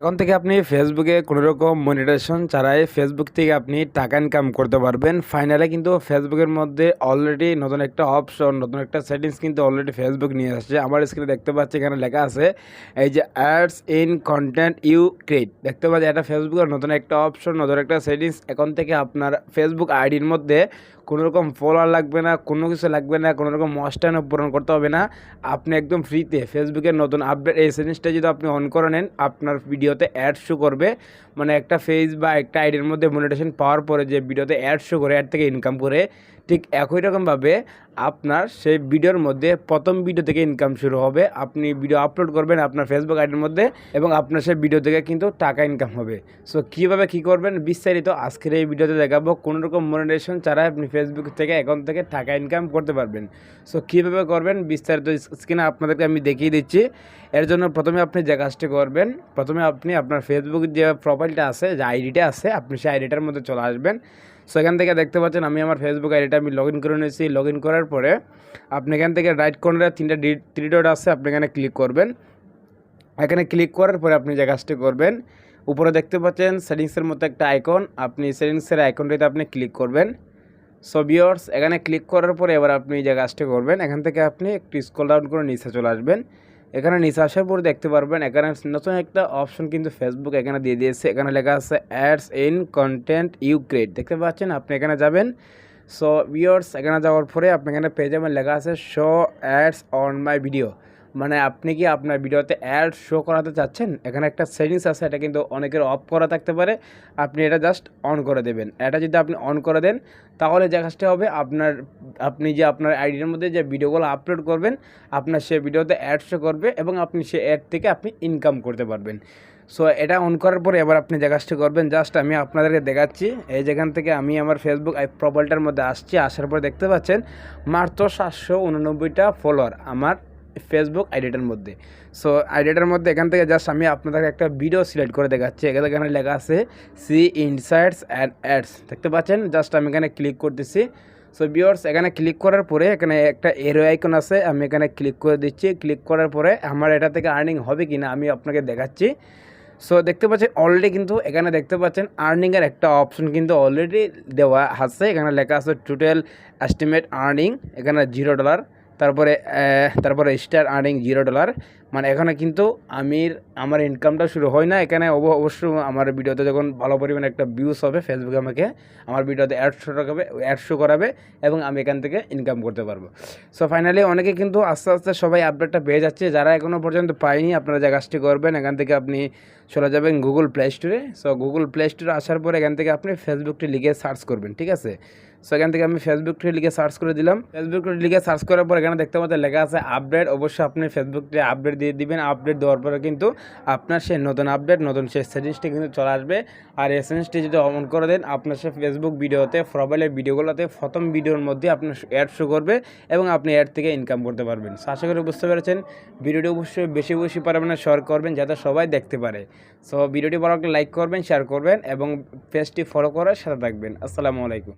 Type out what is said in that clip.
এখন থেকে আপনি ফেসবুকে কোনো রকম মনিটাইজেশন ছাড়াই ফেসবুক থেকে আপনি টাকা ইনকাম করতে পারবেন। ফাইনালে কিন্তু ফেসবুকের মধ্যে অলরেডি নতুন একটা অপশন নতুন একটা সেটিংস কিন্তু অলরেডি ফেসবুক নিয়ে আসছে। আমার স্ক্রিনে দেখতে পাচ্ছি এখানে লেখা আছে, এই যে ads in content you create দেখতে পাচ্ছি এটা ফেসবুকের নতুন একটা অপশন নতুন একটা সেটিংস এখন থেকে আপনার ফেসবুক আইডির মধ্যে কোনো রকম ফলোয়ার লাগবে না, কোনো কিছু লাগবে না কোনো রকম মস্টায়ন পূরণ করতে হবে না। আপনি একদম ফ্রিতে ফেসবুকের নতুন আপডেট এই সেটিংসটা যদি আপনি অন করে নেন, আপনার ভিডিওতে অ্যাড শো করবে। মানে একটা ফেজ বা একটা আইডির মধ্যে মনিটেশন পাওয়ার পরে যে ভিডিওতে অ্যাড শো করে অ্যাড থেকে ইনকাম করে, ঠিক একই রকমভাবে আপনার সেই ভিডিওর মধ্যে প্রথম ভিডিও থেকে ইনকাম শুরু হবে। আপনি ভিডিও আপলোড করবেন আপনার ফেসবুক আইডির মধ্যে এবং আপনার সেই ভিডিও থেকে কিন্তু টাকা ইনকাম হবে। সো কীভাবে কী করবেন? বিস্তারিত আজকের এই ভিডিওতে দেখাবো। কোনো রকম মনিটেশন ছাড়া আপনি ফেসবুক থেকে অ্যাকাউন্ট থেকে টাকা ইনকাম করতে পারবেন। সো কীভাবে করবেন? বিস্তারিত স্ক্রিনে আপনাদেরকে আমি দেখিয়ে দিচ্ছি। এর জন্য প্রথমে আপনি যে কাজটি করবেন, প্রথমে আপনি আপনার ফেসবুক যে প্রোফাইলটা আছে, যে আইডিটা আছে, আপনি সেই আইডিটার মধ্যে চলে আসবেন। সো এখান থেকে দেখতে পাচ্ছেন আমি আমার ফেসবুক আইডিটা আমি লগ ইন করে নিয়েছি। লগ ইন করার পরে আপনি এখান থেকে রাইট কর্নারে তিনটা থ্রি ডট আছে, আপনি এখানে ক্লিক করবেন। এখানে ক্লিক করার পরে আপনি যে কাজটি করবেন, উপরে দেখতে পাচ্ছেন সেটিংসের মতো একটা আইকন আপনি সেটিংসের আইকনটিতে আপনি ক্লিক করবেন। সো বিয়ার্স এখানে ক্লিক করার পরে এবার আপনি যে কাজটি করবেন, এখান থেকে আপনি একটু স্কল ডাউন করে নিচে চলে আসবেন। এখানে নিচে আসার পর দেখতে পারবেন, এখানে নতুন একটা অপশন কিন্তু ফেসবুক এখানে দিয়ে দিয়েছে। এখানে লেখা আছে ads in content you create দেখতে পাচ্ছেন, আপনি এখানে যাবেন। সো ভিউয়ার্স এখানে যাওয়ার পরে আপনি এখানে পেয়ে যাবেন, লেখা আছে show ads on my video মানে আপনি কি আপনার ভিডিওতে অ্যাড শো করাতে চাচ্ছেন? এখানে একটা সেটিংস আছে, এটা কিন্তু অনেকের অফ করা থাকতে পারে। আপনি এটা জাস্ট অন করে দেবেন। এটা যদি আপনি অন করে দেন, তাহলে যে কাজটা হবে, আপনার, আপনি যে আপনার আইডির মধ্যে যে ভিডিওগুলো আপলোড করবেন, আপনার সে ভিডিওতে অ্যাড শো করবে এবং আপনি সে অ্যাড থেকে আপনি ইনকাম করতে পারবেন। সো এটা অন করার পরে এবার আপনি যে কাজটি করবেন জাস্ট আমি আপনাদেরকে দেখাচ্ছি। এই যেখান থেকে আমি আমার ফেসবুক প্রোফাইলটার মধ্যে আসছি, আসার পরে দেখতে পাচ্ছেন, মাত্র সাতশো উননব্বইটা ফলোয়ার আমার ফেসবুক আইডিটার মধ্যে। সো আইডিটার মধ্যে এখান থেকে জাস্ট আমি আপনাদেরকে একটা ভিডিও সিলেক্ট করে দেখাচ্ছি। এখানে এখানে লেখা আছে সি ইনসাইটস অ্যান্ড অ্যাডস দেখতে পাচ্ছেন? জাস্ট আমি এখানে ক্লিক করতেছি। সো বিয়ার্স এখানে ক্লিক করার পরে এখানে একটা এরো আইকন আছে, আমি এখানে ক্লিক করে দিচ্ছি। ক্লিক করার পরে আমার এটা থেকে আর্নিং হবে কি না আমি আপনাকে দেখাচ্ছি। সো দেখতে পাচ্ছেন অলরেডি কিন্তু এখানে দেখতে পাচ্ছেন আর্নিংয়ের একটা অপশন কিন্তু অলরেডি দেওয়া আছে। এখানে লেখা আছে টোটাল এস্টিমেট আর্নিং এখানে জিরো ডলার তারপরে তারপরে স্টার আর্নিং জিরো ডলার মানে এখানে কিন্তু আমির, আমার ইনকামটা শুরু হয় না। এখানে অবশ্য আমার ভিডিওতে যখন ভালো পরিমাণে একটা ভিউস হবে ফেসবুকে আমাকে, আমার ভিডিওতে অ্যাড শো রাখাবে অ্যাড শো করাবে এবং আমি এখান থেকে ইনকাম করতে পারব। সো ফাইনালি অনেকে কিন্তু আস্তে আস্তে সবাই আপডেটটা পেয়ে যাচ্ছে। যারা এখনও পর্যন্ত পায়নি, আপনারা যে কাজটি করবেন, এখান থেকে আপনি চলে যাবেন গুগল প্লে স্টোরে সো গুগল প্লে স্টোরে আসার পর এখান থেকে আপনি ফেসবুকটি লিখে সার্চ করবেন, ঠিক আছে? সো এখান থেকে আমি ফেসবুকটি লিখে সার্চ করে দিলাম। ফেসবুকটি লিখে সার্চ করার পর এখানে দেখতে পাচ্ছেন লেখা আছে আপডেট অবশ্যই আপনি ফেসবুকটি আপডেট দিয়ে দিবেন। আপডেট দেওয়ার পরে কিন্তু আপনার সেই নতুন আপডেট নতুন সেই সেটিংসটি কিন্তু চলে আসবে। আর এই সেটিংসটি যদি অন করে দেন, আপনার সে ফেসবুক ভিডিওতে প্রোফাইলের ভিডিওগুলোতে প্রথম ভিডিওর মধ্যে আপনার অ্যাড শো করবে এবং আপনি অ্যাড থেকে ইনকাম করতে পারবেন। সো আশা করি বুঝতে পেরেছেন। ভিডিওটি অবশ্যই বেশি বেশি পরিমাণে শেয়ার করবেন যাতে সবাই দেখতে পারে। সো ভিডিওটি ভালো লাইক করবেন শেয়ার করবেন এবং পেজটি ফলো করার সাথে থাকবেন। আসসালামু আলাইকুম।